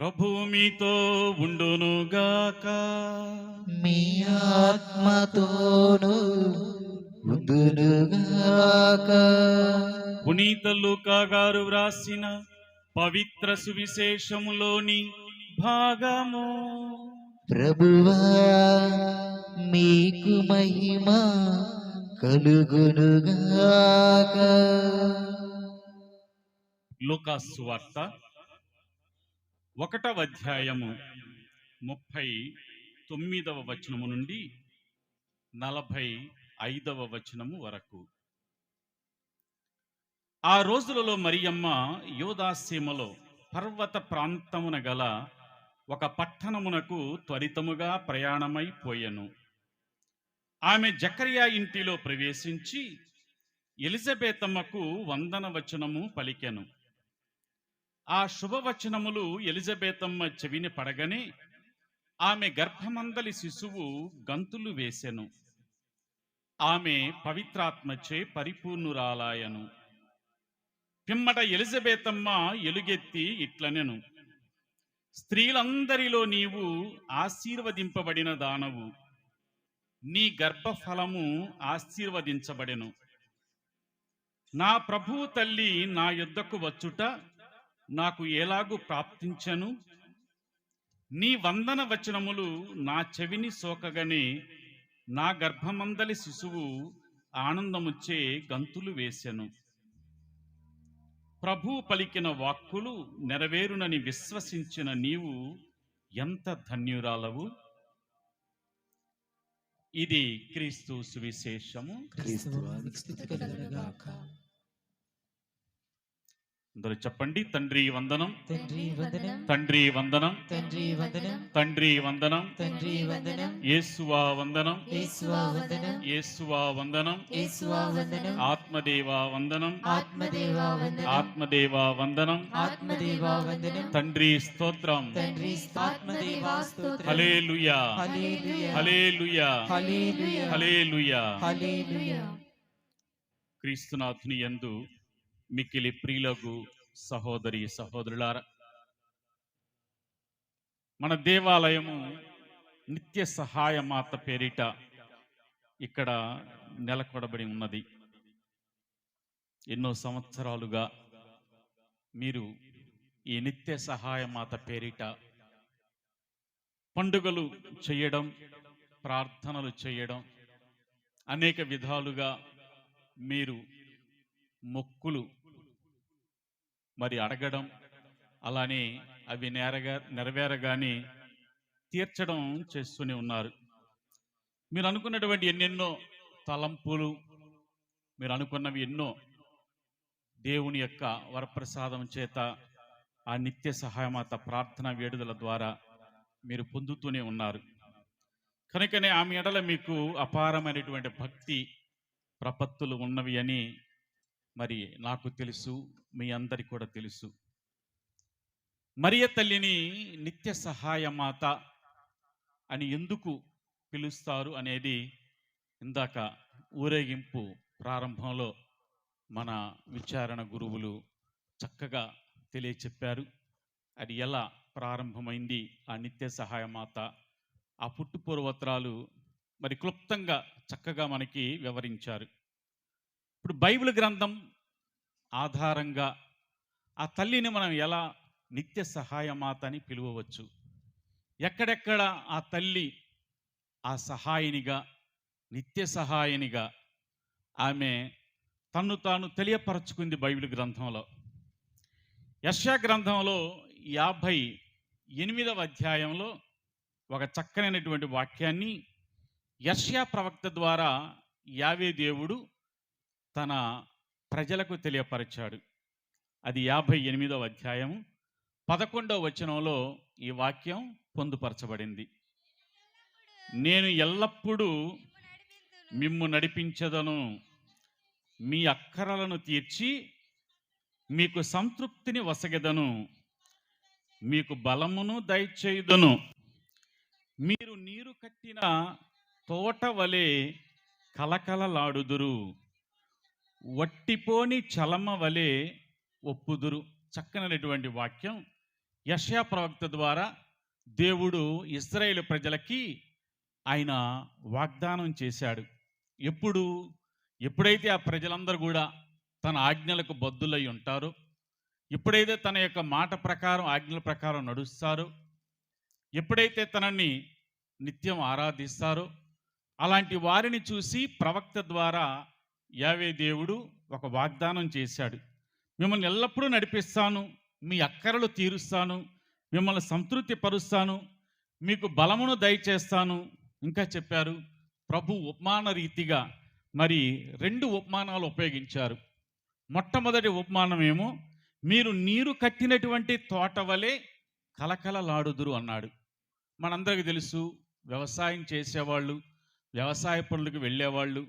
ప్రభు మీతో ఉండునుగాక. మీ ఆత్మతోను ఉందునుగాక పునీత లూకా గారు వ్రాసిన పవిత్ర సువిశేషములోని భాగము. ప్రభువా మీకు మహిమ కలుగునుగాక. లూకాసు వార్త ఒకటవ అధ్యాయము ముప్పై తొమ్మిదవ వచనము నుండి నలభై ఐదవ వచనము వరకు. ఆ రోజులలో మరియమ్మ యోదాసీమలో పర్వత ప్రాంతమున గల ఒక పట్టణమునకు త్వరితముగా ప్రయాణమైపోయెను ఆమె జకరియా ఇంటిలో ప్రవేశించి ఎలిజబెతమ్మకు వందన వచనము పలికెను. ఆ శుభవచనములు ఎలిజబెతమ్మ చెవిని పడగనే ఆమె గర్భమందలి శిశువు గంతులు వేసెను. ఆమె పవిత్రాత్మచే పరిపూర్ణురాలాయను. పిమ్మట ఎలిజబెతమ్మ ఎలుగెత్తి ఇట్లనెను. స్త్రీలందరిలో నీవు ఆశీర్వదింపబడిన దానవు. నీ గర్భఫలము ఆశీర్వదించబడెను. నా ప్రభువు తల్లి నా యుద్ధకు వచ్చుట నాకు ఎలాగూ ప్రాప్తించను? నీ వందన వచనములు నా చెవిని సోకగనే నా గర్భమందలి శిశువు ఆనందముచ్చే గంతులు వేసెను. ప్రభు పలికిన వాక్కులు నెరవేరునని విశ్వసించిన నీవు ఎంత ధన్యురాలవు? ఇది క్రీస్తు సువిశేషము. క్రీస్తు అందరూ చెప్పండి. తండ్రి వందనం. తండ్రి వందనం. తండ్రి వందనం. తండ్రి వందనం. తండ్రి వందనం. తండ్రి వందనం. యేసువా వందనం. యేసువా వందనం. యేసువా వందనం. యేసువా వందనం. ఆత్మదేవా వందనం. ఆత్మదేవా వందనం. ఆత్మదేవా వందనం. ఆత్మదేవా వందనం. తండ్రి స్తోత్రం. తండ్రి ఆత్మదేవా స్తోత్రం. హల్లెలూయా. హలేలుయా హల్లెలూయా. హలేలుయా హల్లెలూయా. క్రీస్తునాథుని యందు మిక్కిలి ప్రియులకు సహోదరి సహోదరులారా మన దేవాలయము నిత్య సహాయ మాత పేరిట ఇక్కడ నెలకొడబడి ఉన్నది. ఎన్నో సంవత్సరాలుగా మీరు ఈ నిత్య సహాయ మాత పేరిట పండుగలు చేయడం ప్రార్థనలు చేయడం అనేక విధాలుగా మీరు మొక్కులు మరి అడగడం అలానే అవి నేరగా నెరవేరగానే తీర్చడం చేస్తూనే ఉన్నారు. మీరు అనుకున్నటువంటి ఎన్నెన్నో తలంపులు మీరు అనుకున్నవి ఎన్నో దేవుని యొక్క వరప్రసాదం చేత ఆ నిత్య సహాయమాత ప్రార్థన వేడుదల ద్వారా మీరు పొందుతూనే ఉన్నారు. కనుకనే ఆమె ఎడల మీకు అపారమైనటువంటి భక్తి ప్రపత్తులు ఉన్నవి అని మరి నాకు తెలుసు మీ అందరికి కూడా తెలుసు. మరియ తల్లిని నిత్య సహాయమాత అని ఎందుకు పిలుస్తారు అనేది ఇందాక ఊరేగింపు ప్రారంభంలో మన విచారణ గురువులు చక్కగా తెలియచెప్పారు. అది ఎలా ప్రారంభమైంది ఆ నిత్య సహాయమాత? ఆ పుట్టు పూర్వత్రాలు మరి క్లుప్తంగా చక్కగా మనకి వివరించారు. ఇప్పుడు బైబిల్ గ్రంథం ఆధారంగా ఆ తల్లిని మనం ఎలా నిత్య సహాయమాత అని పిలువవచ్చు? ఎక్కడెక్కడ ఆ తల్లి ఆ సహాయనిగా నిత్య సహాయనిగా ఆమె తన్ను తాను తెలియపరచుకుంది బైబిల్ గ్రంథంలో. యశా గ్రంథంలో యాభై ఎనిమిదవ అధ్యాయంలో ఒక చక్కనైనటువంటి వాక్యాన్ని యష్యా ప్రవక్త ద్వారా యావే దేవుడు తన ప్రజలకు తెలియపరిచాడు. అది యాభై ఎనిమిదవ అధ్యాయం పదకొండవ వచనంలో ఈ వాక్యం పొందుపరచబడింది. నేను ఎల్లప్పుడూ మిమ్ము నడిపించదను. మీ అక్కరలను తీర్చి మీకు సంతృప్తిని వసగెదను. మీకు బలమును దయచేయుదను. మీరు నీరు కట్టిన తోట వలె కలకలలాడుదురు. వట్టిపోని చలమ వలె ఒప్పుదురు. చక్కనటువంటి వాక్యం. యష్యా ప్రవక్త ద్వారా దేవుడు ఇస్రాయేల్ ప్రజలకి ఆయన వాగ్దానం చేశాడు. ఎప్పుడు? ఎప్పుడైతే ఆ ప్రజలందరూ కూడా తన ఆజ్ఞలకు బద్దులై ఉంటారో ఎప్పుడైతే తన యొక్క మాట ప్రకారం ఆజ్ఞల ప్రకారం నడుస్తారో ఎప్పుడైతే తనని నిత్యం ఆరాధిస్తారో అలాంటి వారిని చూసి ప్రవక్త ద్వారా యావే దేవుడు ఒక వాగ్దానం చేశాడు. మిమ్మల్ని ఎల్లప్పుడూ నడిపిస్తాను మీ అక్కరలు తీరుస్తాను మిమ్మల్ని సంతృప్తి పరుస్తాను మీకు బలమును దయచేస్తాను. ఇంకా చెప్పారు ప్రభు ఉపమాన రీతిగా మరి రెండు ఉపమానాలు ఉపయోగించారు. మొట్టమొదటి ఉపమానం ఏమో మీరు నీరు కట్టినటువంటి తోట వలె కలకలలాడుదురు అన్నాడు. మనందరికీ తెలుసు వ్యవసాయం చేసేవాళ్ళు వ్యవసాయ పనులకు వెళ్ళేవాళ్ళు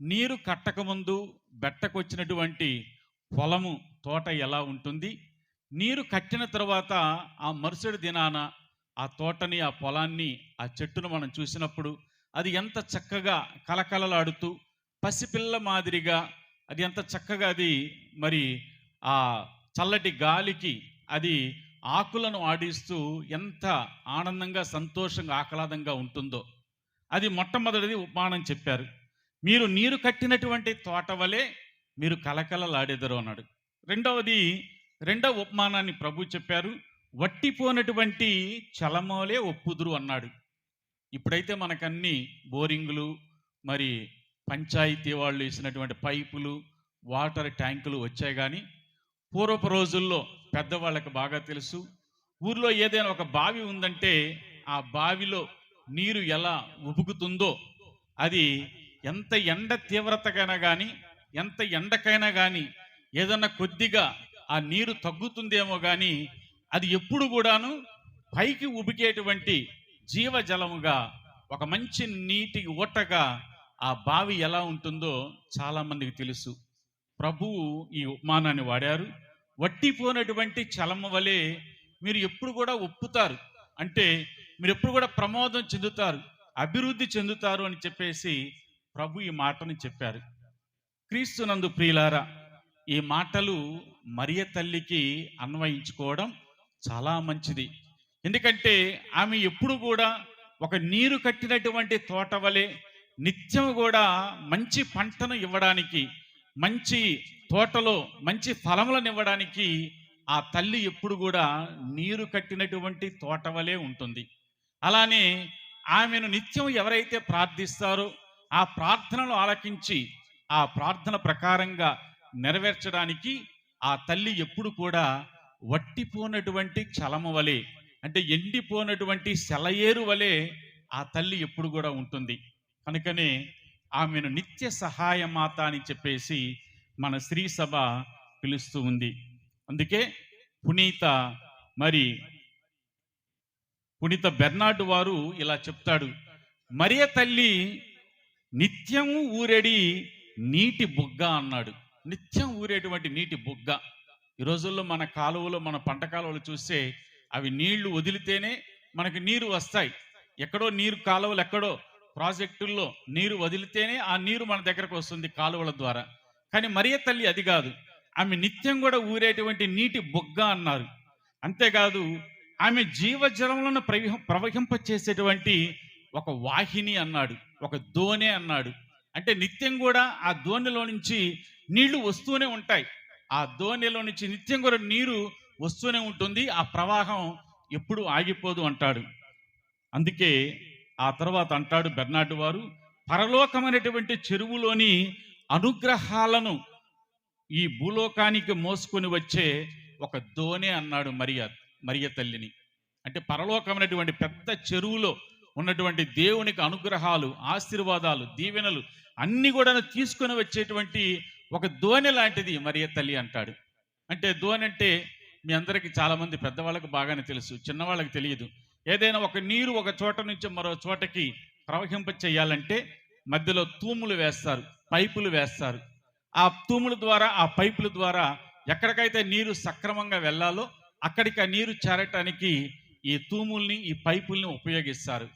నీరు కట్టకముందు బెట్టకొచ్చినటువంటి పొలము తోట ఎలా ఉంటుంది? నీరు కట్టిన తర్వాత ఆ మరుసటి దినాన ఆ తోటని ఆ పొలాన్ని ఆ చెట్టును మనం చూసినప్పుడు అది ఎంత చక్కగా కలకలలాడుతూ పసిపిల్ల మాదిరిగా అది ఎంత చక్కగా అది మరి ఆ చల్లటి గాలికి అది ఆకులను ఆడిస్తూ ఎంత ఆనందంగా సంతోషంగా ఆహ్లాదంగా ఉంటుందో. అది మొట్టమొదటిది ఉపమానం చెప్పారు. మీరు నీరు కట్టినటువంటి తోట వలె మీరు కలకలలాడెదరు అన్నాడు. రెండవది రెండవ ఉపమానాన్ని ప్రభు చెప్పారు వట్టిపోనటువంటి చలమోలే ఒప్పుదురు అన్నాడు. ఇప్పుడైతే మనకన్నీ బోరింగులు మరి పంచాయతీ వాళ్ళు వేసినటువంటి పైపులు వాటర్ ట్యాంకులు వచ్చాయి కానీ పూర్వపు రోజుల్లో పెద్దవాళ్ళకి బాగా తెలుసు. ఊర్లో ఏదైనా ఒక బావి ఉందంటే ఆ బావిలో నీరు ఎలా ఉబుకుతుందో అది ఎంత ఎండ తీవ్రతకైనా కానీ ఎంత ఎండకైనా కానీ ఏదన్నా కొద్దిగా ఆ నీరు తగ్గుతుందేమో కానీ అది ఎప్పుడు కూడాను పైకి ఉబికేటువంటి జీవజలముగా ఒక మంచి నీటి ఊటగా ఆ బావి ఎలా ఉంటుందో చాలామందికి తెలుసు. ప్రభువు ఈ ఉపమానాన్ని వాడారు. వట్టిపోయినటువంటి చలమ వలె మీరు ఎప్పుడు కూడా ఒప్పుతారు. అంటే మీరు ఎప్పుడు కూడా ప్రమోదం చెందుతారు అభివృద్ధి చెందుతారు అని చెప్పేసి ప్రభు ఈ మాటను చెప్పారు. క్రీస్తునందు ప్రియులారా ఈ మాటలు మరియ తల్లికి అన్వయించుకోవడం చాలా మంచిది. ఎందుకంటే ఆమె ఎప్పుడు కూడా ఒక నీరు కట్టినటువంటి తోట వలె నిత్యం కూడా మంచి పంటను ఇవ్వడానికి మంచి తోటలో మంచి ఫలములను ఇవ్వడానికి ఆ తల్లి ఎప్పుడు కూడా నీరు కట్టినటువంటి తోట వలె ఉంటుంది. అలానే ఆమెను నిత్యం ఎవరైతే ప్రార్థిస్తారో ఆ ప్రార్థనలు ఆలకించి ఆ ప్రార్థన ప్రకారంగా నెరవేర్చడానికి ఆ తల్లి ఎప్పుడు కూడా వట్టిపోనటువంటి చలమ వలె అంటే ఎండిపోనటువంటి సెలయేరు వలె ఆ తల్లి ఎప్పుడు కూడా ఉంటుంది. కనుకనే ఆమెను నిత్య సహాయ మాత అని చెప్పేసి మన స్త్రీ సభ పిలుస్తూ ఉంది. అందుకే పునీత మరి పునీత బెర్నాడ్ వారు ఇలా చెప్తాడు మరియ తల్లి నిత్యము ఊరేడి నీటి బుగ్గ అన్నాడు. నిత్యం ఊరేటువంటి నీటి బుగ్గ. ఈ రోజుల్లో మన కాలువలు మన పంట కాలువలు చూస్తే అవి నీళ్ళు వదిలితేనే మనకి నీరు వస్తాయి. ఎక్కడో నీరు కాలువలు ఎక్కడో ప్రాజెక్టుల్లో నీరు వదిలితేనే ఆ నీరు మన దగ్గరకు వస్తుంది కాలువల ద్వారా. కానీ మరియ తల్లి అది కాదు. ఆమె నిత్యం కూడా ఊరేటువంటి నీటి బొగ్గ అన్నారు. అంతేకాదు ఆమె జీవజలములను ప్రవహింప చేసేటువంటి ఒక వాహిని అన్నాడు ఒక దోణి అన్నాడు. అంటే నిత్యం కూడా ఆ దోణిలో నుంచి నీళ్ళు వస్తూనే ఉంటాయి. ఆ దోణిలో నుంచి నిత్యం కూడా నీరు వస్తూనే ఉంటుంది. ఆ ప్రవాహం ఎప్పుడు ఆగిపోదు అంటాడు. అందుకే ఆ తర్వాత అంటాడు బెర్నాడు వారు పరలోకమైనటువంటి చెరువులోని అనుగ్రహాలను ఈ భూలోకానికి మోసుకొని వచ్చే ఒక దోణి అన్నాడు మరియ మరియ తల్లిని. అంటే పరలోకమైనటువంటి పెద్ద చెరువులో ఉన్నటువంటి దేవునికి అనుగ్రహాలు ఆశీర్వాదాలు దీవెనలు అన్ని కూడా తీసుకొని వచ్చేటువంటి ఒక దోణె లాంటిది మరియ తల్లి అంటాడు. అంటే దోణి అంటే మీ అందరికీ చాలామంది పెద్దవాళ్ళకి బాగానే తెలుసు చిన్నవాళ్ళకి తెలియదు. ఏదైనా ఒక నీరు ఒక చోట నుంచి మరో చోటకి ప్రవహింప చేయాలంటే మధ్యలో తూములు వేస్తారు పైపులు వేస్తారు. ఆ తూముల ద్వారా ఆ పైపుల ద్వారా ఎక్కడికైతే నీరు సక్రమంగా వెళ్ళాలో అక్కడికి ఆ నీరు చేరటానికి ఈ తూముల్ని ఈ పైపుల్ని ఉపయోగిస్తారు.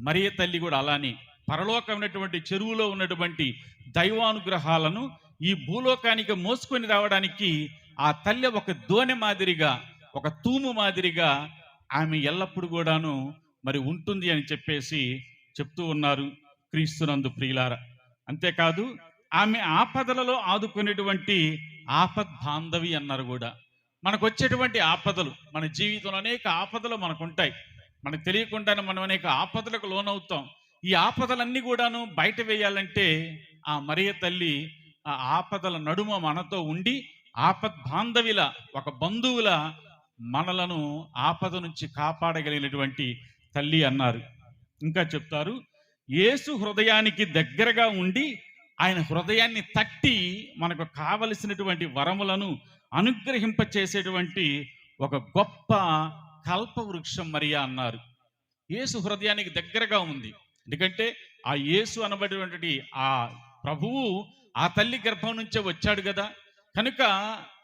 మరియ తల్లి కూడా అలానే పరలోకమైనటువంటి చెరువులో ఉన్నటువంటి దైవానుగ్రహాలను ఈ భూలోకానికి మోసుకొని రావడానికి ఆ తల్లి ఒక దోణె మాదిరిగా ఒక తూము మాదిరిగా ఆమె ఎల్లప్పుడు కూడాను మరి ఉంటుంది అని చెప్పేసి చెప్తూ ఉన్నారు క్రీస్తునందు ప్రియులార. అంతేకాదు ఆమె ఆపదలలో ఆదుకునేటువంటి ఆపద్ బాంధవి అన్నారు కూడా. మనకు వచ్చేటువంటి ఆపదలు మన జీవితంలో అనేక ఆపదలు మనకు ఉంటాయి మనకు తెలియకుండానే మనం అనేక ఆపదలకు లోనవుతాం. ఈ ఆపదలన్నీ కూడాను బయట వేయాలంటే ఆ మరియ తల్లి ఆ ఆపదల నడుమ మనతో ఉండి ఆపద్ బాంధవిల ఒక బంధువుల మనలను ఆపద నుంచి కాపాడగలిగినటువంటి తల్లి అన్నారు. ఇంకా చెప్తారు యేసు హృదయానికి దగ్గరగా ఉండి ఆయన హృదయాన్ని తట్టి మనకు కావలసినటువంటి వరములను అనుగ్రహింపచేసేటువంటి ఒక గొప్ప కల్ప వృక్షం మరియా అన్నారు. యేసు హృదయానికి దగ్గరగా ఉంది. ఎందుకంటే ఆ యేసు అనబడినటువంటి ఆ ప్రభువు ఆ తల్లి గర్భం నుంచే వచ్చాడు కదా. కనుక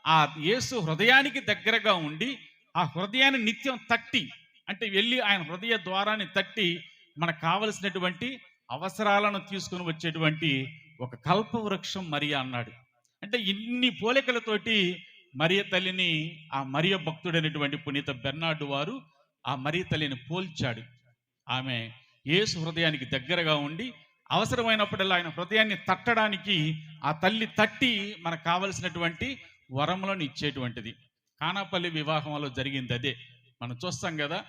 ఆ యేసు హృదయానికి దగ్గరగా ఉండి ఆ హృదయాన్ని నిత్యం తట్టి అంటే వెళ్ళి ఆయన హృదయ ద్వారాన్ని తట్టి మనకు కావలసినటువంటి అవసరాలను తీసుకుని వచ్చేటువంటి ఒక కల్ప వృక్షం మరియా అన్నాడు. అంటే ఇన్ని పోలికలతోటి మరియ తల్లిని ఆ మరియ భక్తుడైనటువంటి పునీత బెర్నాడు వారు ఆ మరియ తల్లిని పోల్చాడు. ఆమె యేసు హృదయానికి దగ్గరగా ఉండి అవసరమైనప్పుడల్లా ఆయన హృదయాన్ని తట్టడానికి ఆ తల్లి తట్టి మనకు కావలసినటువంటి వరములను ఇచ్చేటువంటిది. కానాపల్లి వివాహంలో జరిగింది అదే. మనం చూస్తాం కదా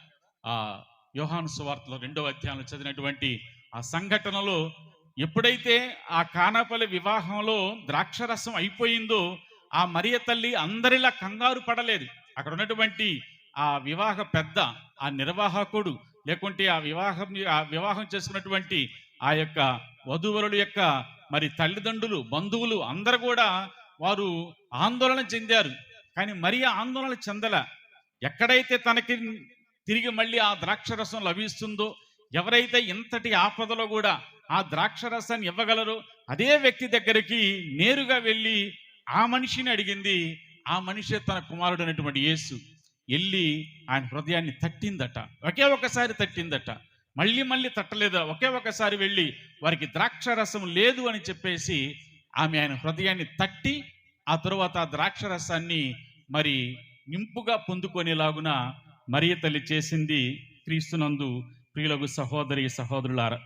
ఆ యోహాను సువార్తలో రెండవ అధ్యాయంలో చదివినటువంటి ఆ సంఘటనలో ఎప్పుడైతే ఆ కానాపల్లి వివాహంలో ద్రాక్షరసం అయిపోయిందో ఆ మరియ తల్లి అందరిలా కంగారు పడలేదు. అక్కడ ఉన్నటువంటి ఆ వివాహ పెద్ద ఆ నిర్వాహకుడు లేకుంటే ఆ వివాహం ఆ వివాహం చేసుకున్నటువంటి ఆ యొక్క వధువరుల యొక్క మరి తల్లిదండ్రులు బంధువులు అందరు కూడా వారు ఆందోళన చెందారు. కానీ మరి ఆందోళన చెందల. ఎక్కడైతే తనకి తిరిగి మళ్ళీ ఆ ద్రాక్షరసం లభిస్తుందో ఎవరైతే ఇంతటి ఆపదలో కూడా ఆ ద్రాక్షరసాన్ని ఇవ్వగలరో అదే వ్యక్తి దగ్గరికి నేరుగా వెళ్ళి ఆ మనిషిని అడిగింది ఆ మనిషి తన కుమారుడు అనేటువంటి యేసు. వెళ్ళి ఆయన హృదయాన్ని తట్టిందట. ఒకే ఒకసారి తట్టిందట. మళ్ళీ మళ్ళీ తట్టలేదా? ఒకే ఒకసారి వెళ్ళి వారికి ద్రాక్ష రసం లేదు అని చెప్పేసి ఆమె ఆయన హృదయాన్ని తట్టి ఆ తరువాత ఆ ద్రాక్షరసాన్ని మరి నింపుగా పొందుకునేలాగున మరియ తల్లి చేసింది క్రీస్తునందు. ప్రియులకు సహోదరి సహోదరులారా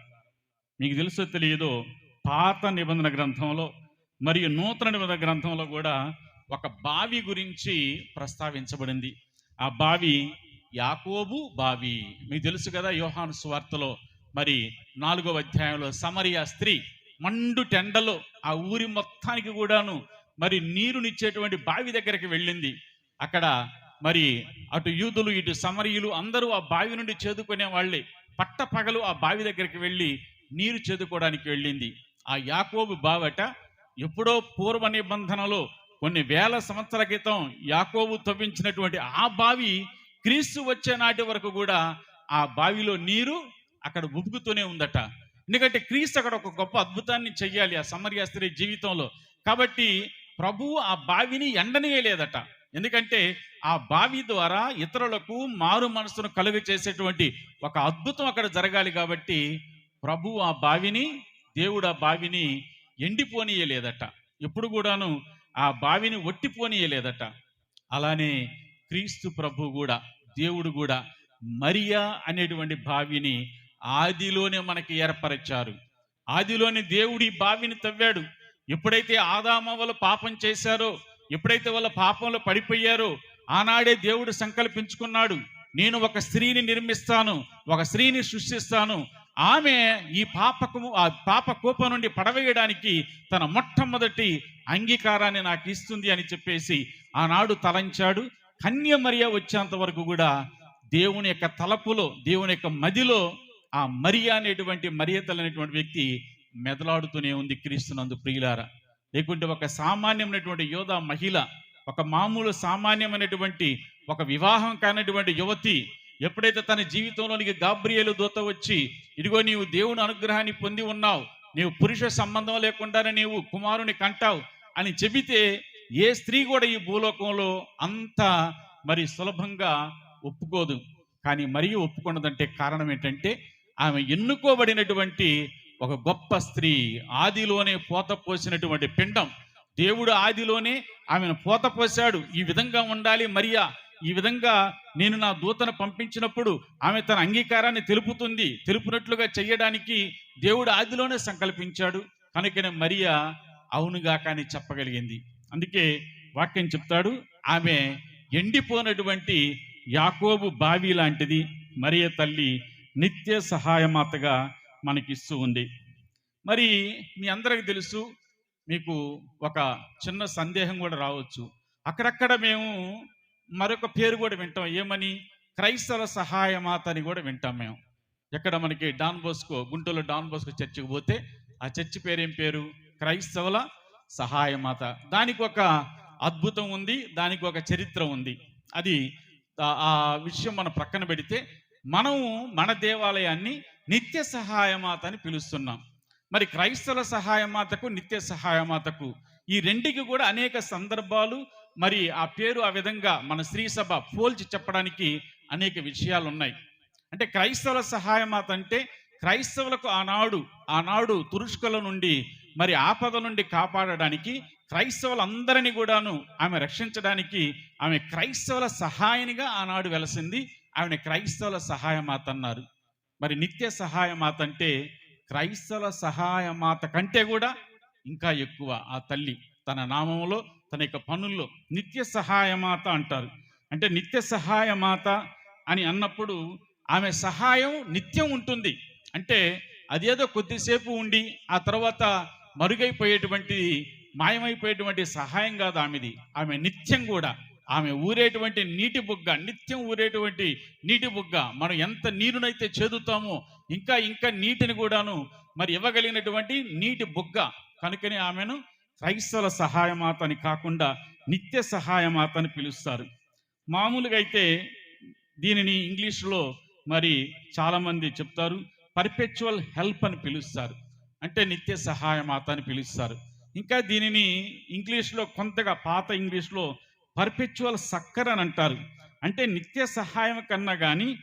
మీకు తెలుసో తెలియదో పాత నిబంధన గ్రంథంలో మరియు నూతన నిబంధన గ్రంథంలో కూడా ఒక బావి గురించి ప్రస్తావించబడింది. ఆ బావి యాకోబు బావి. మీకు తెలుసు కదా యోహాను సువార్తలో. మరి నాలుగవ అధ్యాయంలో సమరియా స్త్రీ మండు టెండలో ఆ ఊరి మొత్తానికి కూడాను మరి నీరునిచ్చేటువంటి బావి దగ్గరికి వెళ్ళింది. అక్కడ మరి అటు యూదులు ఇటు సమరీయులు అందరూ ఆ బావి నుండి చేదుకునే వాళ్ళే. పట్ట పగలు ఆ బావి దగ్గరికి వెళ్ళి నీరు చేదుకోవడానికి వెళ్ళింది. ఆ యాకోబు బావట ఎప్పుడో పూర్వ నిబంధనలో కొన్ని వేల సంవత్సరాల క్రితం యాకోబు తవ్వించినటువంటి ఆ బావి క్రీస్తు వచ్చే నాటి వరకు కూడా ఆ బావిలో నీరు అక్కడ ఉబుకుతూనే ఉందట. ఎందుకంటే క్రీస్తు అక్కడ ఒక గొప్ప అద్భుతాన్ని చెయ్యాలి ఆ సమర్య స్త్రీ జీవితంలో. కాబట్టి ప్రభువు ఆ బావిని ఎండనీయలేదట. ఎందుకంటే ఆ బావి ద్వారా ఇతరులకు మారు మనసును కలుగ చేసేటువంటి ఒక అద్భుతం అక్కడ జరగాలి కాబట్టి ప్రభు ఆ బావిని దేవుడు ఆ బావిని ఎండిపోనీయలేదట. ఎప్పుడు కూడాను ఆ బావిని ఒట్టిపోనీయలేదట. అలానే క్రీస్తు ప్రభు కూడా దేవుడు కూడా మరియా అనేటువంటి బావిని ఆదిలోనే మనకి ఏర్పరిచారు. ఆదిలోనే దేవుడు ఈ బావిని తవ్వాడు. ఎప్పుడైతే ఆదామ వాళ్ళు పాపం చేశారో ఎప్పుడైతే వాళ్ళ పాపంలో పడిపోయారో ఆనాడే దేవుడు సంకల్పించుకున్నాడు. నేను ఒక స్త్రీని నిర్మిస్తాను ఒక స్త్రీని సృష్టిస్తాను ఆమె ఈ పాపకము ఆ పాప కోపం నుండి పడవేయడానికి తన మొట్టమొదటి అంగీకారాన్ని నాకు ఇస్తుంది అని చెప్పేసి ఆనాడు తలంచాడు. కన్యమర్య వచ్చేంత వరకు కూడా దేవుని యొక్క తలపులో దేవుని యొక్క మదిలో ఆ మరియ అనేటువంటి మరియతలు అనేటువంటి వ్యక్తి మెదలాడుతూనే ఉంది క్రీస్తునందు ప్రియులారా. లేకుంటే ఒక సామాన్యమైనటువంటి యోధ మహిళ ఒక మామూలు సామాన్యమైనటువంటి ఒక వివాహం కానటువంటి యువతి ఎప్పుడైతే తన జీవితంలోనికి గాబ్రియేలు దూత వచ్చి ఇదిగో నీవు దేవుని అనుగ్రహాన్ని పొంది ఉన్నావు నీవు పురుష సంబంధం లేకుండానే నీవు కుమారుని కంటావు అని చెబితే ఏ స్త్రీ కూడా ఈ భూలోకంలో అంత మరి సులభంగా ఒప్పుకోదు. కానీ మరీ ఒప్పుకున్నదంటే కారణం ఏంటంటే ఆమె ఎన్నుకోబడినటువంటి ఒక గొప్ప స్త్రీ ఆదిలోనే పోత పోసినటువంటి పిండం. దేవుడు ఆదిలోనే ఆమెను పోత పోసాడు ఈ విధంగా ఉండాలి మరియా? ఈ విధంగా నేను నా దూతను పంపించినప్పుడు ఆమె తన అంగీకారాన్ని తెలుపుతుంది తెలుపునట్లుగా చేయడానికి దేవుడు ఆదిలోనే సంకల్పించాడు. కనుకనే మరియా అవునుగా కానీ చెప్పగలిగింది. అందుకే వాక్యం చెప్తాడు ఆమె ఎండిపోయినటువంటి యాకోబు బావి లాంటిది మరియ తల్లి నిత్య సహాయమాతగా మనకిస్తూ ఉంది. మరి మీ అందరికి తెలుసు మీకు ఒక చిన్న సందేహం కూడా రావచ్చు. అక్కడక్కడ మేము మరొక పేరు కూడా వింటాం. ఏమని? క్రైస్తవ సహాయమాత అని కూడా వింటాం మేము. ఎక్కడ మనకి డాన్ బోస్కో గుంటూరులో డాన్ బోస్కో చర్చికి పోతే ఆ చర్చి పేరేం పేరు? క్రైస్తవుల సహాయమాత. దానికి ఒక అద్భుతం ఉంది దానికి ఒక చరిత్ర ఉంది. అది ఆ- ఆ విషయం మనం ప్రక్కన పెడితే మనము మన దేవాలయాన్ని నిత్య సహాయమాత అని పిలుస్తున్నాం. మరి క్రైస్తవ సహాయమాతకు నిత్య సహాయమాతకు ఈ రెండికి కూడా అనేక సందర్భాలు మరి ఆ పేరు ఆ విధంగా మన స్త్రీ సభ పోల్చి చెప్పడానికి అనేక విషయాలు ఉన్నాయి అంటే క్రైస్తవుల సహాయమాత అంటే క్రైస్తవులకు ఆనాడు ఆనాడు తురుష్కుల నుండి మరి ఆపద నుండి కాపాడడానికి క్రైస్తవులందరినీ కూడాను ఆమె రక్షించడానికి ఆమె క్రైస్తవుల సహాయనిగా ఆనాడు వెలసింది. ఆమె క్రైస్తవుల సహాయమాత అన్నారు. మరి నిత్య సహాయమాత అంటే క్రైస్తవుల సహాయమాత కంటే కూడా ఇంకా ఎక్కువ ఆ తల్లి తన నామంలో తన యొక్క పనుల్లో నిత్య సహాయమాత అంటారు. అంటే నిత్య సహాయమాత అని అన్నప్పుడు ఆమె సహాయం నిత్యం ఉంటుంది. అంటే అదేదో కొద్దిసేపు ఉండి ఆ తర్వాత మరుగైపోయేటువంటి మాయమైపోయేటువంటి సహాయం కాదు ఆమెది. ఆమె నిత్యం కూడా. ఆమె ఊరేటువంటి నీటి బుగ్గ నిత్యం ఊరేటువంటి నీటి బుగ్గ. మనం ఎంత నీరునైతే చేదుతామో ఇంకా ఇంకా నీటిని కూడాను మరి ఇవ్వగలిగినటువంటి నీటి బుగ్గ కనుకనే ఆమెను క్రైస్తవుల సహాయమాత అని కాకుండా నిత్య సహాయమాత అని పిలుస్తారు. మామూలుగా అయితే దీనిని ఇంగ్లీష్లో మరి చాలామంది చెప్తారు పర్పెచువల్ హెల్ప్ అని పిలుస్తారు. అంటే నిత్య సహాయమాత అని పిలుస్తారు. ఇంకా దీనిని ఇంగ్లీష్లో కొంతగా పాత ఇంగ్లీష్లో పర్పెచువల్ సక్కర్ అని అంటారు. అంటే నిత్య సహాయం కన్నా కానీ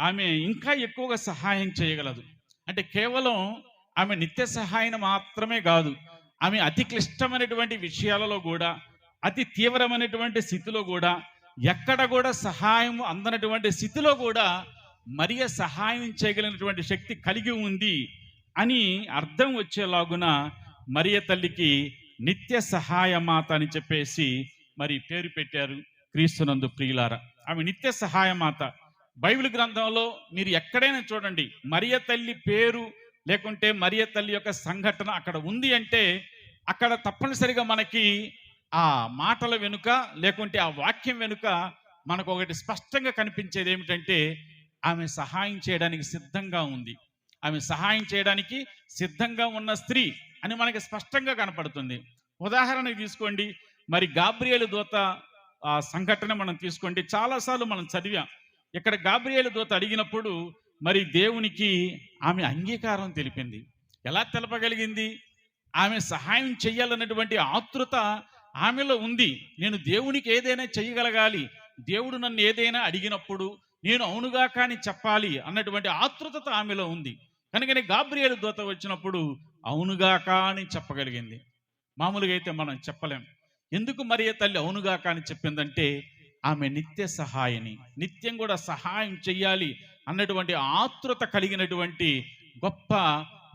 ఆమె ఇంకా ఎక్కువగా సహాయం చేయగలదు. అంటే కేవలం ఆమె నిత్య సహాయం మాత్రమే కాదు ఆమె అతి క్లిష్టమైనటువంటి విషయాలలో కూడా అతి తీవ్రమైనటువంటి స్థితిలో కూడా ఎక్కడ కూడా సహాయం అందనటువంటి స్థితిలో కూడా మరియ సహాయం చేయగలిగినటువంటి శక్తి కలిగి ఉంది అని అర్థం వచ్చేలాగున మరియ తల్లికి నిత్య సహాయమాత అని చెప్పేసి మరి పేరు పెట్టారు క్రీస్తునందు ప్రియులార. ఆమె నిత్య సహాయమాత. బైబిల్ గ్రంథంలో మీరు ఎక్కడైనా చూడండి మరియ తల్లి పేరు లేకుంటే మరియ తల్లి యొక్క సంఘటన అక్కడ ఉంది అంటే అక్కడ తప్పనిసరిగా మనకి ఆ మాటల వెనుక లేకుంటే ఆ వాక్యం వెనుక మనకు ఒకటి స్పష్టంగా కనిపించేది ఏమిటంటే ఆమె సహాయం చేయడానికి సిద్ధంగా ఉంది. ఆమె సహాయం చేయడానికి సిద్ధంగా ఉన్న స్త్రీ అని మనకి స్పష్టంగా కనపడుతుంది. ఉదాహరణకు తీసుకోండి. మరి గాబ్రియలు దూత ఆ సంఘటన మనం తీసుకోండి. చాలాసార్లు మనం చదివాం. ఇక్కడ గాబ్రియలు దూత అడిగినప్పుడు మరి దేవునికి ఆమె అంగీకారం తెలిపింది. ఎలా తెలపగలిగింది? ఆమె సహాయం చెయ్యాలన్నటువంటి ఆతృత ఆమెలో ఉంది. నేను దేవునికి ఏదైనా చేయగలగాలి దేవుడు నన్ను ఏదైనా అడిగినప్పుడు నేను అవునుగా కానీ చెప్పాలి అన్నటువంటి ఆతృతత ఆమెలో ఉంది. కనుకనే గాబ్రియలు దూత వచ్చినప్పుడు అవునుగా కానీ చెప్పగలిగింది. మామూలుగా అయితే మనం చెప్పలేం. ఎందుకు మరియ తల్లి అవునుగా కానీ చెప్పిందంటే ఆమె నిత్య సహాయని నిత్యం కూడా సహాయం చెయ్యాలి అన్నటువంటి ఆతృత కలిగినటువంటి గొప్ప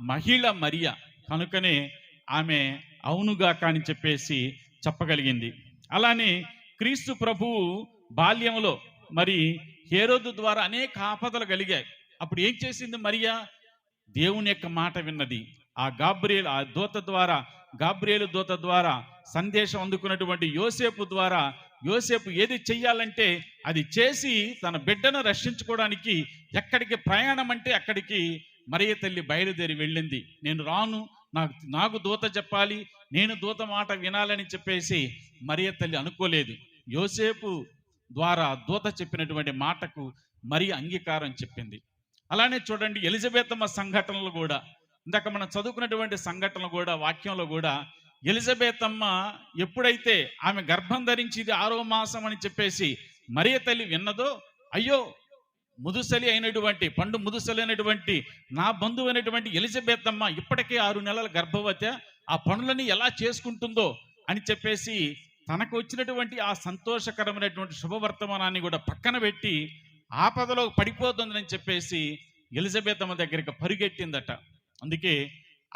మహిళ మరియ కనుకనే ఆమె అవునుగా కాని చెప్పేసి చెప్పగలిగింది. అలానే క్రీస్తు ప్రభువు బాల్యంలో మరి హేరోదు ద్వారా అనేక ఆపదలు కలిగాయి. అప్పుడు ఏం చేసింది మరియా? దేవుని యొక్క మాట విన్నది. ఆ గాబ్రియల్ ఆ దూత ద్వారా గాబ్రియేలు దూత ద్వారా సందేశం అందుకున్నటువంటి యోసేపు ద్వారా యోసేపు ఏది చెయ్యాలంటే అది చేసి తన బిడ్డను రక్షించుకోవడానికి ఎక్కడికి ప్రయాణం అంటే అక్కడికి మరియ తల్లి బయలుదేరి వెళ్ళింది. నేను రాను నాకు నాకు దూత చెప్పాలి నేను దూత మాట వినాలని చెప్పేసి మరియ తల్లి అనుకోలేదు. యోసేపు ద్వారా దూత చెప్పినటువంటి మాటకు మరి అంగీకారం చెప్పింది. అలానే చూడండి ఎలిజబెత్తమ్మ సంఘటనలు కూడా. ఇందాక మనం చదువుకున్నటువంటి సంఘటనలు కూడా వాక్యంలో కూడా ఎలిజబెత్ అమ్మ ఎప్పుడైతే ఆమె గర్భం ధరించింది ఆరో మాసం అని చెప్పేసి మరియ తల్లి విన్నదో అయ్యో ముదుసలి అయినటువంటి పండు ముదుసలి అయినటువంటి నా బంధువు అయినటువంటి ఎలిజబెత్ అమ్మ ఇప్పటికే ఆరు నెలల గర్భవతి ఆ పనులని ఎలా చేసుకుంటుందో అని చెప్పేసి తనకు వచ్చినటువంటి ఆ సంతోషకరమైనటువంటి శుభవర్తమానాన్ని కూడా పక్కన పెట్టి ఆపదలో పడిపోతుందని చెప్పేసి ఎలిజబెతమ్మ దగ్గరికి పరిగెట్టిందట అందుకే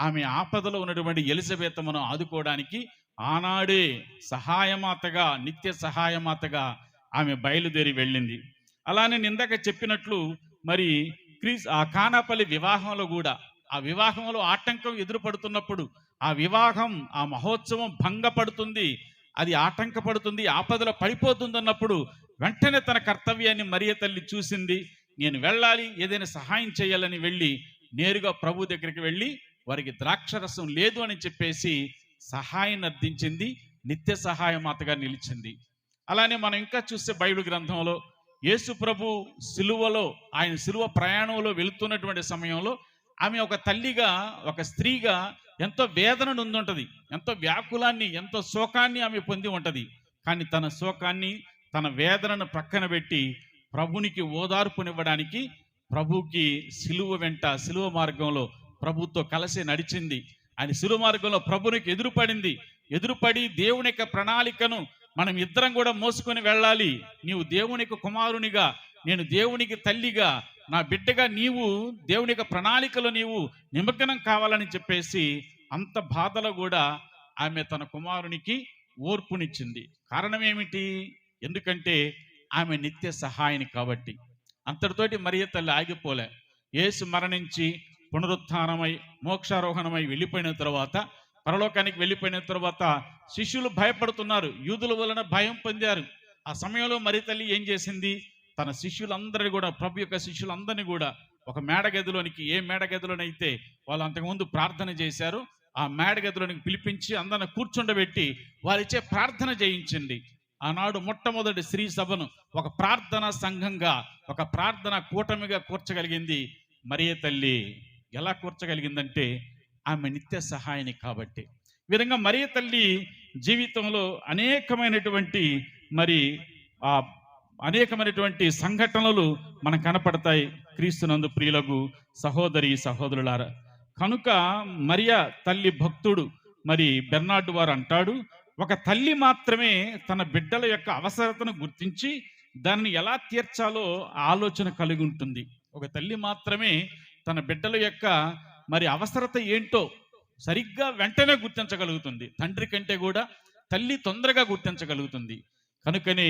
ఆమె ఆపదలో ఉన్నటువంటి ఎలిజబెతమ్మను ఆదుకోవడానికి ఆనాడే సహాయమాతగా నిత్య సహాయమాతగా ఆమె బయలుదేరి వెళ్ళింది. అలానే నిందాక చెప్పినట్లు మరి క్రీస్ ఆ కానాపల్లి వివాహంలో కూడా ఆ వివాహంలో ఆటంకం ఎదురుపడుతున్నప్పుడు ఆ వివాహం ఆ మహోత్సవం భంగపడుతుంది అది ఆటంకపడుతుంది ఆపదలో పడిపోతుంది అన్నప్పుడు వెంటనే తన కర్తవ్యాన్ని మరియ తల్లి చూసింది. నేను వెళ్ళాలి ఏదైనా సహాయం చేయాలని వెళ్ళి నేరుగా ప్రభు దగ్గరికి వెళ్ళి వారికి ద్రాక్షరసం లేదు అని చెప్పేసి సహాయం అర్థించింది నిత్య సహాయమాతగా నిలిచింది. అలానే మనం ఇంకా చూస్తే బైబిల్ గ్రంథంలో యేసు ప్రభు సిలువలో ఆయన సిలువ ప్రయాణంలో వెళుతున్నటువంటి సమయంలో ఆమె ఒక తల్లిగా ఒక స్త్రీగా ఎంతో వేదన ఉంటుంటది ఎంతో వ్యాకులాన్ని ఎంతో శోకాన్ని ఆమె పొంది ఉంటుంది. కానీ తన శోకాన్ని తన వేదనను ప్రక్కన పెట్టి ప్రభునికి ఓదార్పునివ్వడానికి ప్రభుకి సిలువ వెంట సిలువ మార్గంలో ప్రభుతో కలిసి నడిచింది. ఆయన సిలువ మార్గంలో ప్రభునికి ఎదురుపడింది. ఎదురుపడి దేవుని యొక్క ప్రణాళికను మనం ఇద్దరం కూడా మోసుకొని వెళ్ళాలి. నీవు దేవుని యొక్క కుమారునిగా నేను దేవునికి తల్లిగా నా బిడ్డగా నీవు దేవుని యొక్క ప్రణాళికలో నీవు నిమగ్నం కావాలని చెప్పేసి అంత బాధలో కూడా ఆమె తన కుమారునికి ఓర్పునిచ్చింది. కారణం ఏమిటి? ఎందుకంటే ఆమె నిత్య సహాయని కాబట్టి. అంతటితోటి మరియ తల్లి ఆగిపోలే. యేసు మరణించి పునరుత్నమై మోక్షారోహణమై వెళ్ళిపోయిన తర్వాత పరలోకానికి వెళ్ళిపోయిన తర్వాత శిష్యులు భయపడుతున్నారు. యూదుల వలన భయం పొందారు. ఆ సమయంలో మరి తల్లి ఏం చేసింది? తన శిష్యులందరినీ కూడా ప్రభు యొక్క శిష్యులందరినీ కూడా ఒక మేడ గదిలోనికి ఏ మేడ గదిలోనైతే వాళ్ళు అంతకుముందు ప్రార్థన చేశారు ఆ మేడగదిలోనికి పిలిపించి అందరిని కూర్చుండబెట్టి వారిచ్చే ప్రార్థన చేయించింది ఆనాడు మొట్టమొదటి స్త్రీ సభను ఒక ప్రార్థనా సంఘంగా ఒక ప్రార్థన కూటమిగా కూర్చగలిగింది మరియ తల్లి. ఎలా కూర్చగలిగిందంటే ఆమె నిత్య సహాయని కాబట్టి. ఈ విధంగా మరియ తల్లి జీవితంలో అనేకమైనటువంటి మరి ఆ అనేకమైనటువంటి సంఘటనలు మనకు కనపడతాయి. క్రీస్తునందు ప్రియులకు సహోదరి సహోదరులారా. కనుక మరియ తల్లి భక్తుడు మరి బెర్నార్డు వారు అంటాడు ఒక తల్లి మాత్రమే తన బిడ్డల యొక్క అవసరతను గుర్తించి దాన్ని ఎలా తీర్చాలో ఆలోచన కలిగి ఉంటుంది. ఒక తల్లి మాత్రమే తన బిడ్డల యొక్క మరి అవసరత ఏంటో సరిగ్గా వెంటనే గుర్తించగలుగుతుంది. తండ్రి కంటే కూడా తల్లి తొందరగా గుర్తించగలుగుతుంది. కనుకనే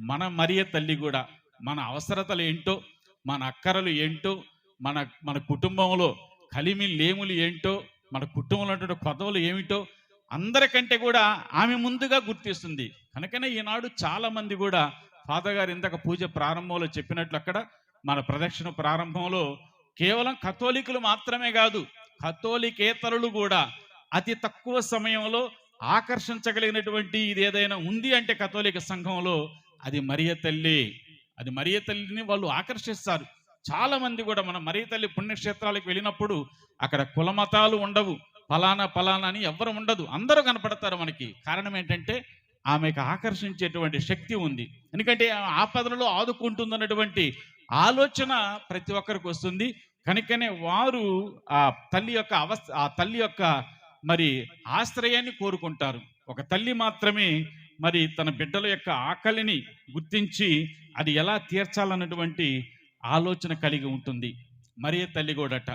మన మరియ తల్లి కూడా మన అవసరతలు ఏంటో మన అక్కరలు ఏంటో మన మన కుటుంబంలో కలిమి లేములు ఏంటో మన కుటుంబంలో ఉన్నటువంటి కొదవలు ఏమిటో అందరికంటే కూడా ఆమె ముందుగా గుర్తిస్తుంది. కనుకనే ఈనాడు చాలా మంది కూడా ఫాదర్ గారు ఇందాక పూజ ప్రారంభంలో చెప్పినట్లు అక్కడ మన ప్రదక్షిణ ప్రారంభంలో కేవలం కథోలికులు మాత్రమే కాదు కథోలికేతరులు కూడా అతి తక్కువ సమయంలో ఆకర్షించగలిగినటువంటి ఇది ఏదైనా ఉంది అంటే కథోలిక సంఘంలో అది మరియ తల్లి. అది మరియ తల్లిని వాళ్ళు ఆకర్షిస్తారు. చాలా మంది కూడా మన మరియ తల్లి పుణ్యక్షేత్రాలకు వెళ్ళినప్పుడు అక్కడ కులమతాలు ఉండవు. ఫలానా ఫలానా అని ఎవ్వరు ఉండదు. అందరూ కనపడతారు మనకి. కారణం ఏంటంటే ఆమెకు ఆకర్షించేటువంటి శక్తి ఉంది. ఎందుకంటే ఆ ఆపదలలో ఆదుకుంటుందన్నటువంటి ఆలోచన ప్రతి ఒక్కరికి వస్తుంది. కనుకనే వారు ఆ తల్లి యొక్క అవస్థ ఆ తల్లి యొక్క మరి ఆశ్రయాన్ని కోరుకుంటారు. ఒక తల్లి మాత్రమే మరి తన బిడ్డల యొక్క ఆకలిని గుర్తించి అది ఎలా తీర్చాలన్నటువంటి ఆలోచన కలిగి ఉంటుంది. మరే తల్లి కూడాట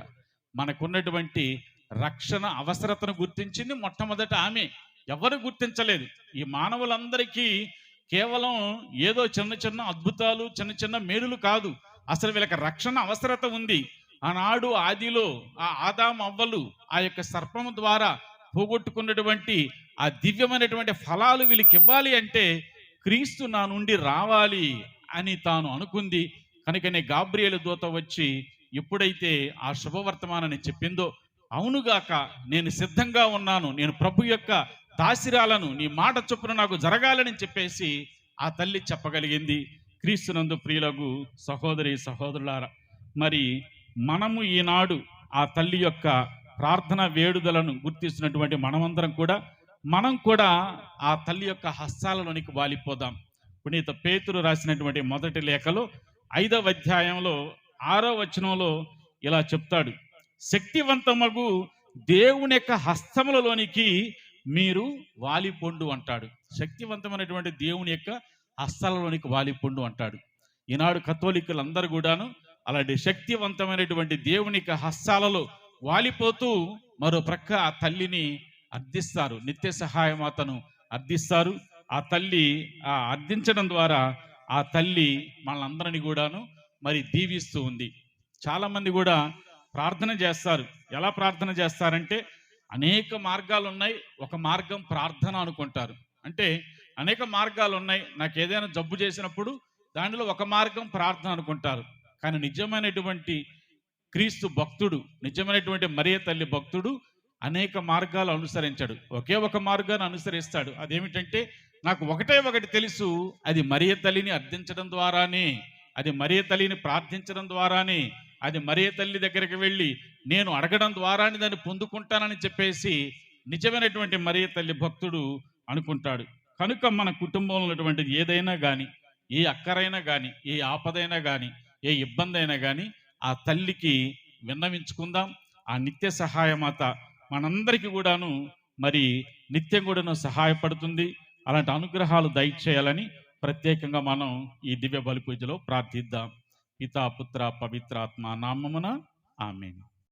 మనకున్నటువంటి రక్షణ అవసరతను గుర్తించింది మొట్టమొదట ఆమె. ఎవరు గుర్తించలేదు. ఈ మానవులందరికీ కేవలం ఏదో చిన్న చిన్న అద్భుతాలు చిన్న చిన్న మేలులు కాదు. అసలు వీళ్ళకి రక్షణ అవసరత ఉంది. ఆనాడు ఆదిలో ఆ ఆదాం అవ్వలు ఆ యొక్క సర్పము ద్వారా పోగొట్టుకున్నటువంటి ఆ దివ్యమైనటువంటి ఫలాలు వీళ్ళకి ఇవ్వాలి అంటే క్రీస్తు నా నుండి రావాలి అని తాను అనుకుంది. కనుకనే గాబ్రియలు దూత వచ్చి ఎప్పుడైతే ఆ శుభవర్తమానాన్ని చెప్పిందో అవునుగాక నేను సిద్ధంగా ఉన్నాను. నేను ప్రభు యొక్క దాసిరాలను నీ మాట చొప్పున నాకు జరగాలని చెప్పేసి ఆ తల్లి చెప్పగలిగింది. క్రీస్తునందు ప్రియులకు సహోదరి సహోదరులారా మరి మనము ఈనాడు ఆ తల్లి యొక్క ప్రార్థన వేడుదలను గుర్తిస్తున్నటువంటి మనమందరం కూడా మనం కూడా ఆ తల్లి యొక్క హస్తాలలోనికి వాలిపోదాం. పునీత పేతురు రాసినటువంటి మొదటి లేఖలో ఐదవ అధ్యాయంలో ఆరో వచనంలో ఇలా చెప్తాడు. శక్తివంతమగు దేవుని యొక్క హస్తములలోనికి మీరు వాలిపొండు అంటాడు. శక్తివంతమైనటువంటి దేవుని యొక్క హస్తాలలోనికి వాలిపొండు అంటాడు. ఈనాడు కథోలికులందరూ కూడాను అలాంటి శక్తివంతమైనటువంటి దేవుని యొక్క హస్తాలలో వాలిపోతూ మరో ప్రక్క ఆ తల్లిని అర్థిస్తారు. నిత్య సహాయమాతను అర్థిస్తారు. ఆ తల్లి ఆ అర్థించడం ద్వారా ఆ తల్లి మనందరిని కూడాను మరి దీవిస్తూ ఉంది. చాలామంది కూడా ప్రార్థన చేస్తారు. ఎలా ప్రార్థన చేస్తారంటే అనేక మార్గాలు ఉన్నాయి ఒక మార్గం ప్రార్థన అనుకుంటారు. అంటే అనేక మార్గాలు ఉన్నాయి నాకు ఏదైనా జబ్బు చేసినప్పుడు దానిలో ఒక మార్గం ప్రార్థన అనుకుంటారు. కానీ నిజమైనటువంటి క్రీస్తు భక్తుడు నిజమైనటువంటి మరియ తల్లి భక్తుడు అనేక మార్గాలు అనుసరించాడు. ఒకే ఒక మార్గాన్ని అనుసరిస్తాడు. అదేమిటంటే నాకు ఒకటే ఒకటి తెలుసు అది మరియ తల్లిని అర్థించడం ద్వారానే అది మరియ తల్లిని ప్రార్థించడం ద్వారానే అది మరియ తల్లి దగ్గరికి వెళ్ళి నేను అడగడం ద్వారానే దాన్ని పొందుకుంటానని చెప్పేసి నిజమైనటువంటి మరియ తల్లి భక్తుడు అనుకుంటాడు. కనుక మన కుటుంబంలో ఉన్నటువంటిది ఏదైనా కానీ ఏ అక్కరైనా కానీ ఏ ఆపదైనా కానీ ఏ ఇబ్బంది అయినా కానీ ఆ తల్లికి విన్నవించుకుందాం. ఆ నిత్య సహాయమాత మనందరికీ కూడాను మరి నిత్యం కూడాను సహాయపడుతుంది. అలాంటి అనుగ్రహాలు దయచేయాలని ప్రత్యేకంగా మనం ఈ దివ్య బలి పూజలో ప్రార్థిద్దాం. పితా పుత్ర పవిత్రాత్మ నామమున ఆమెను.